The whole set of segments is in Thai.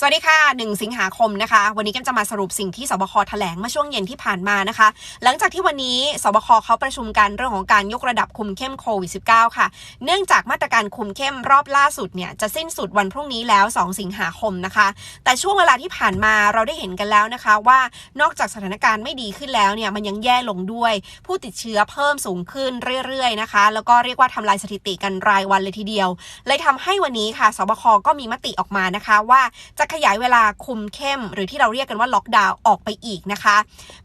สวัสดีค่ะ 1 สิงหาคมนะคะ วันนี้ก็จะมาสรุปสิ่งที่สบคแถลงเมื่อช่วงเย็นที่ผ่านมานะคะ หลังจากที่วันนี้สบคเขาประชุมกันเรื่องของการยกระดับคุมเข้มโควิด -19 ค่ะ เนื่องจากมาตรการคุมเข้มรอบล่าสุดเนี่ยจะสิ้นสุดวันพรุ่งนี้แล้ว 2 สิงหาคมนะคะ แต่ช่วงเวลาที่ผ่านมาเราได้เห็นกันแล้วนะคะ ว่านอกจากสถานการณ์ไม่ดีขึ้นแล้วเนี่ยมันยังแย่ลงด้วย ผู้ติดเชื้อเพิ่มสูงขึ้นเรื่อยๆนะคะ แล้วก็เรียกว่าทำลายสถิติกันรายวันเลยทีเดียว เลยทำให้วันนี้ค่ะสบคก็มีมติออกมานะคะว่าจะขยายเวลาคุมเข้ม หรือที่เราเรียกกันว่าล็อกดาวน์ออกไปอีกนะคะ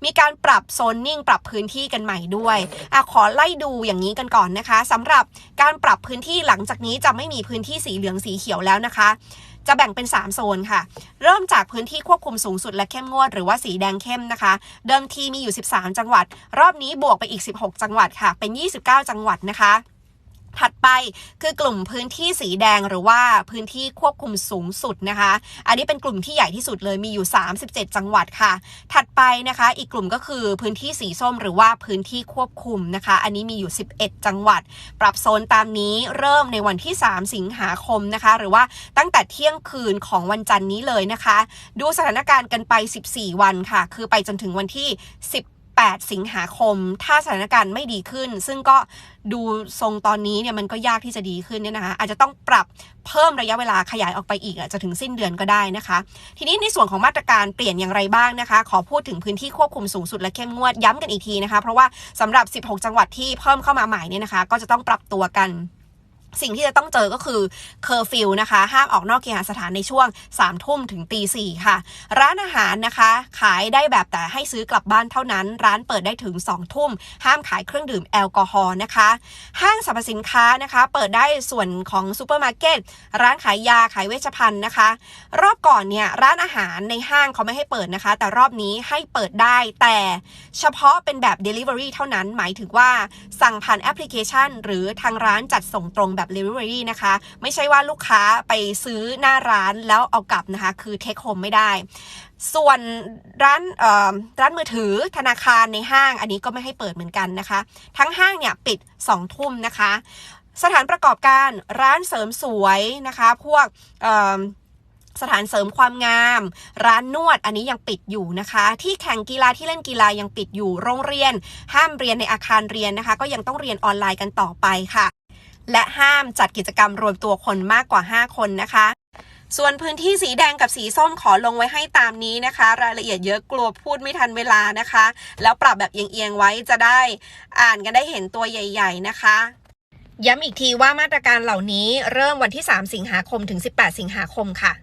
มีการปรับโซนนิ่งปรับพื้นที่กันใหม่ด้วยอขอไล่ดูอย่างนี้กันก่อนนะคะสำหรับการปรับพื้นที่หลังจากนี้จะไม่มีพื้นที่สีเหลืองสีเขียวแล้วนะคะจะแบ่งเป็น 3 โซนค่ะ เริ่มจากพื้นที่ควบคุมสูงสุดและเข้มงวด หรือว่าสีแดงเข้มนะคะ เดิมทีมีอยู่ 13 จังหวัด รอบนี้บวกไปอีก 16 จังหวัดค่ะ เป็น 29 จังหวัดนะคะ ถัดไปคือกลุ่มพื้นที่สีแดงหรือว่าพื้นที่ควบคุมสูงสุดนะคะ อันนี้เป็นกลุ่มที่ใหญ่ที่สุดเลยมีอยู่ 37 จังหวัดค่ะ ถัดไปนะคะ อีกกลุ่มก็คือพื้นที่สีส้มหรือว่าพื้นที่ควบคุมนะคะ อันนี้มีอยู่ 11 จังหวัด ปรับโซนตามนี้เริ่มในวันที่ 3 สิงหาคมนะคะ หรือว่าตั้งแต่เที่ยงคืนของวันจันทร์นี้เลยนะคะ ดูสถานการณ์กันไป 14 วันค่ะ คือไปจนถึงวันที่10 8 สิงหาคม ถ้าสถานการณ์ไม่ดีขึ้น ซึ่งก็ดูทรงตอนนี้เนี่ยมันก็ยากที่จะดีขึ้นเนี่ยนะคะอาจจะต้องปรับเพิ่มระยะเวลาขยายออกไปอีกอจะถึงสิ้นเดือนก็ได้นะคะ ทีนี้ในส่วนของมาตรการเปลี่ยนอย่างไรบ้างนะคะ ขอพูดถึงพื้นที่ควบคุมสูงสุดและเข้มงวดย้ำกันอีกทีนะคะ เพราะว่าสำหรับ 16 จังหวัดที่เพิ่มเข้ามาใหม่เนี่ยนะคะ ก็จะต้องปรับตัวกัน สิ่งที่จะต้องเจอก็คือเคอร์ฟิวนะคะ ห้ามออกนอกเคหสถานในช่วง3ามทุ่มถึงตีสี่ค่ะ ร้านอาหารนะคะ ขายได้แบบแต่ให้ซื้อกลับบ้านเท่านั้น ร้านเปิดได้ถึง2องทุ่ม ห้ามขายเครื่องดื่มแอลกอฮอล์นะคะ ห้างสรรพสินค้านะคะ เปิดได้ส่วนของซูเปอร์มาร์เก็ต ร้านขายยาขายเวชภัณฑ์นะคะ รอบก่อนเนี่ยร้านอาหารในห้างเขาไม่ให้เปิดนะคะ แต่รอบนี้ให้เปิดได้แต่เฉพาะเป็นแบบ Delivery เท่านั้น หมายถึงว่าสั่งผ่านแอปพลิเคชัน หรือทางร้านจัดส่งตรงแบบแบบ Delivery นะคะ ไม่ใช่ว่าลูกค้าไปซื้อหน้าร้านแล้วเอากลับนะคะ คือ Take Home ไม่ได้ ส่วนร้านร้านมือถือธนาคารในห้าง อันนี้ก็ไม่ให้เปิดเหมือนกันนะคะ ทั้งห้างเนี่ยปิด2ทุ่มนะคะ สถานประกอบการร้านเสริมสวยนะคะ พวกสถานเสริมความงาม ร้านนวดอันนี้ยังปิดอยู่นะคะ ที่แข่งกีฬาที่เล่นกีฬายังปิดอยู่โรงเรียน ห้ามเรียนในอาคารเรียนนะคะ ก็ยังต้องเรียนออนไลน์กันต่อไปค่ะ และห้ามจัดกิจกรรมรวมตัวคนมากกว่า 5 คนนะคะ ส่วนพื้นที่สีแดงกับสีส้มขอลงไว้ให้ตามนี้นะคะ รายละเอียดเยอะกลัวพูดไม่ทันเวลานะคะ แล้วปรับแบบเอียงๆไว้จะได้อ่านกันได้เห็นตัวใหญ่ ๆ นะคะย้ำอีกทีว่ามาตรการเหล่านี้เริ่มวันที่ 3 สิงหาคมถึง 18 สิงหาคมค่ะ